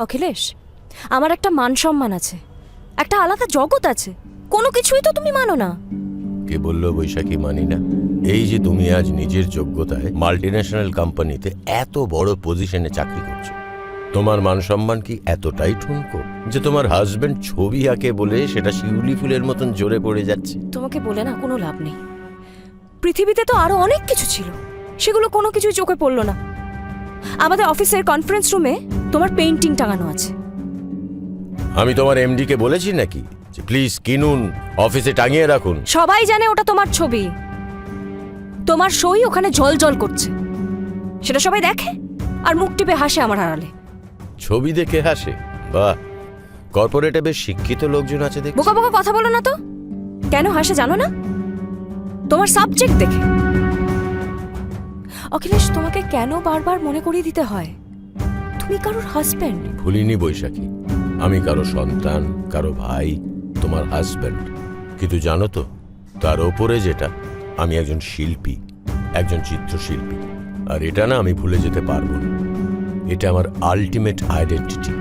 অখিলেশ আমার একটা মান সম্মান আছে একটা আলাদা জগৎ আছে কোনো কিছুই তো তুমি মানো না। কে বলল বৈশাখী মানি না? এই যে তুমি আজ নিজের যোগ্যতায় মাল্টিন্যাশনাল কোম্পানিতে এত বড় পজিশনে চাকরি করছ তোমার মান সম্মান কি এতটাই ঠুনকো যে তোমার হাজবেন্ড ছবি আঁকে বলে সেটা শিউলি ফুলের মতন জোরে পড়ে যাচ্ছে? তোমাকে বলে না কোনো লাভ নেই। পৃথিবীতে তো আরও অনেক কিছু ছিল সেগুলো কোনো কিছুই চোখে পড়ল না। আমাদের অফিসের কনফারেন্স রুমে তোমার পেইন্টিং টাঙানো আছে। আমি তোমার এমডি কে বলেছি নাকি? যে প্লিজ কিনুন অফিসে টাঙিয়ে রাখুন। সবাই জানে ওটা তোমার ছবি। তোমার সই ওখানে জল জল করছে। সেটা সবাই দেখে আর মুখ টিপে হাসে আমার আড়ালে। ছবি দেখে হাসে? বাহ! কর্পোরেটে বেশ শিক্ষিত লোকজন আছে দেখ বোকা বোকা কথা বলো না তো। কেন হাসে জানো না? তোমার সাবজেক্ট দেখে। অখিলেশ তোমাকে কেন বারবার মনে করিয়ে দিতে হয়? তুমি কারোর হাজব্যান্ড ভুলিনি বৈশাখী। আমি কারও সন্তান, কারও ভাই, তোমার হাজব্যান্ড কিন্তু জানো তো, তার ওপরে যেটা, আমি একজন শিল্পী, একজন চিত্রশিল্পী। আর এটা না আমি ভুলে যেতে পারব না। এটা আমার আলটিমেট আইডেন্টিটি